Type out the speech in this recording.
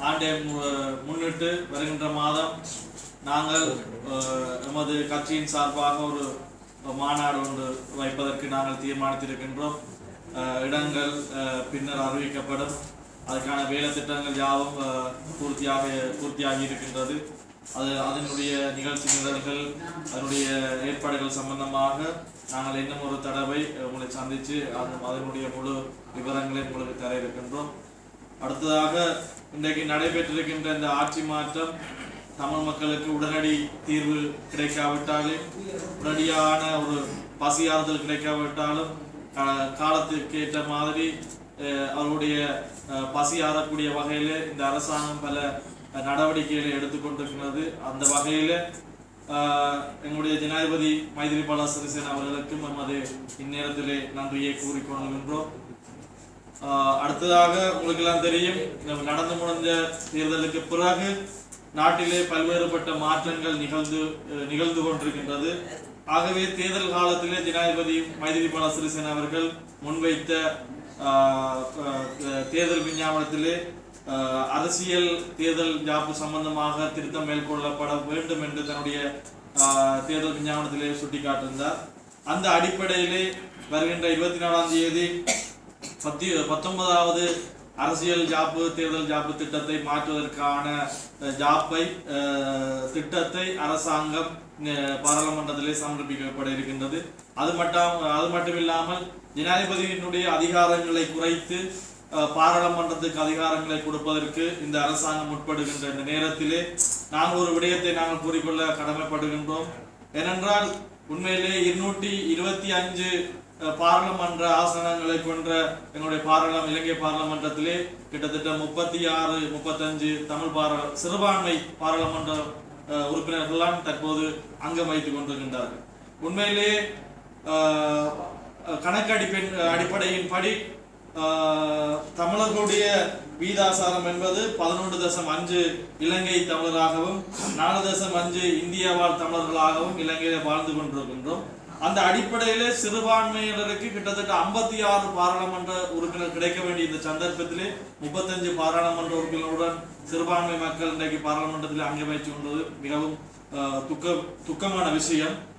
ஆண்டை மு- முன்னிட்டு வருகின்ற மாதம் நாங்கள் நமது எமது கட்சியின் சார்பாக ஒரு மாநாடு ஒன்று வைப்பதற்கு நாங்கள் தீர்மானித்திருக்கின்றோம். இடங்கள் பின்னர் அறிவிக்கப்படும். அதுக்கான வேலை திட்டங்கள் யாவும் பூர்த்தியாக பூர்த்தியாகி இருக்கின்றது. அது அதனுடைய நிகழ்ச்சி நிரல்கள் அதனுடைய ஏற்பாடுகள் சம்பந்தமாக நாங்கள் இன்னும் ஒரு தடவை உங்களை சந்தித்து அது அதனுடைய முழு விவரங்களை உங்களுக்கு தர இருக்கின்றோம். அடுத்ததாக இன்றைக்கு நடைபெற்றிருக்கின்ற இந்த ஆட்சி மாற்றம் தமிழ் மக்களுக்கு உடனடி தீர்வு கிடைக்காவிட்டாலும் உடனடியான ஒரு பசியாறுதல் கிடைக்காவிட்டாலும் காலத்திற்கு ஏற்ற மாதிரி அஹ், அவருடைய அஹ், பசி ஆறக்கூடிய வகையில் இந்த அரசாங்கம் பல நடவடிக்கைகளை எடுத்துக்கொண்டிருக்கிறது. அந்த வகையில் ஆஹ் எங்களுடைய ஜனாதிபதி மைத்திரிபால சிறிசேன அவர்களுக்கும் எமது இந்நேரத்திலே நன்றியை கூறிக்கொள்கின்றோம். அடுத்ததாக உங்களுக்கு எல்லாம் தெரியும் நம்ம நடந்து முடிந்த தேர்தலுக்கு பிறகு நாட்டிலே பல்வேறுபட்ட மாற்றங்கள் நிகழ்ந்து நிகழ்ந்து கொண்டிருக்கின்றது. ஆகவே தேர்தல் காலத்திலே ஜனாதிபதி மைதிரிபால சிறிசேன அவர்கள் முன்வைத்த ஆஹ் தேர்தல் விஞ்ஞாபனத்திலே அரசியல் தேர்தல் ஜாப்பு சம்பந்தமாக திருத்தம் மேற்கொள்ளப்பட வேண்டும் என்று தன்னுடைய தேர்தல் விஞ்ஞாபனத்திலே சுட்டிக்காட்டியிருந்தார். அந்த அடிப்படையிலே வருகின்ற இருபத்தி நாலாம் தேதி பத்தி பத்தொன்பதாவது அரசியல் ஜாப்பு தேர்தல் ஜாப்பு திட்டத்தை மாற்றுவதற்கான ஜாப்பை அஹ், திட்டத்தை அரசாங்கம் பாராளுமன்றத்திலே சமர்ப்பிக்கப்பட இருக்கின்றது. அது மட்டும் அது மட்டும் இல்லாமல் ஜனாதிபதியினுடைய அதிகாரங்களை குறைத்து அஹ், பாராளுமன்றத்துக்கு அதிகாரங்களை கொடுப்பதற்கு இந்த அரசாங்கம் உட்படுகின்ற இந்த நேரத்திலே நாங்கள் ஒரு விடயத்தை நாங்கள் கூறிக்கொள்ள கடமைப்படுகின்றோம். ஏனென்றால் உண்மையிலே இருநூற்றி இருபத்தி அஞ்சு பாராளுமன்ற ஆசனங்களை கொண்ட எங்களுடைய பாராளும் இலங்கை பாராளுமன்றத்திலே கிட்டத்தட்ட முப்பத்தி ஆறு முப்பத்தஞ்சு தமிழ் பாரா சிறுபான்மை பாராளுமன்ற உறுப்பினர்கள்லாம் தற்போது அங்கம் வைத்துக் கொண்டிருக்கின்றார்கள். உண்மையிலே கணக்கடிப்பின் அடிப்படையின்படி ஆஹ், தமிழர்களுடைய வீதாசாரம் என்பது பதினொன்று தசம் அஞ்சு இலங்கை தமிழராகவும் நாலு தசம் அஞ்சு இந்திய வாழ் தமிழர்களாகவும் இலங்கையில வாழ்ந்து கொண்டிருக்கின்றோம். அந்த அடிப்படையிலே சிறுபான்மையினருக்கு கிட்டத்தட்ட ஐம்பத்தி ஆறு பாராளுமன்ற உறுப்பினர் கிடைக்க வேண்டிய இந்த சந்தர்ப்பத்திலே முப்பத்தஞ்சு பாராளுமன்ற உறுப்பினருடன் சிறுபான்மை மக்கள் இன்றைக்கு பாராளுமன்றத்தில் அங்கமைச்சு கொண்டது மிகவும் துக்க துக்கமான விஷயம்.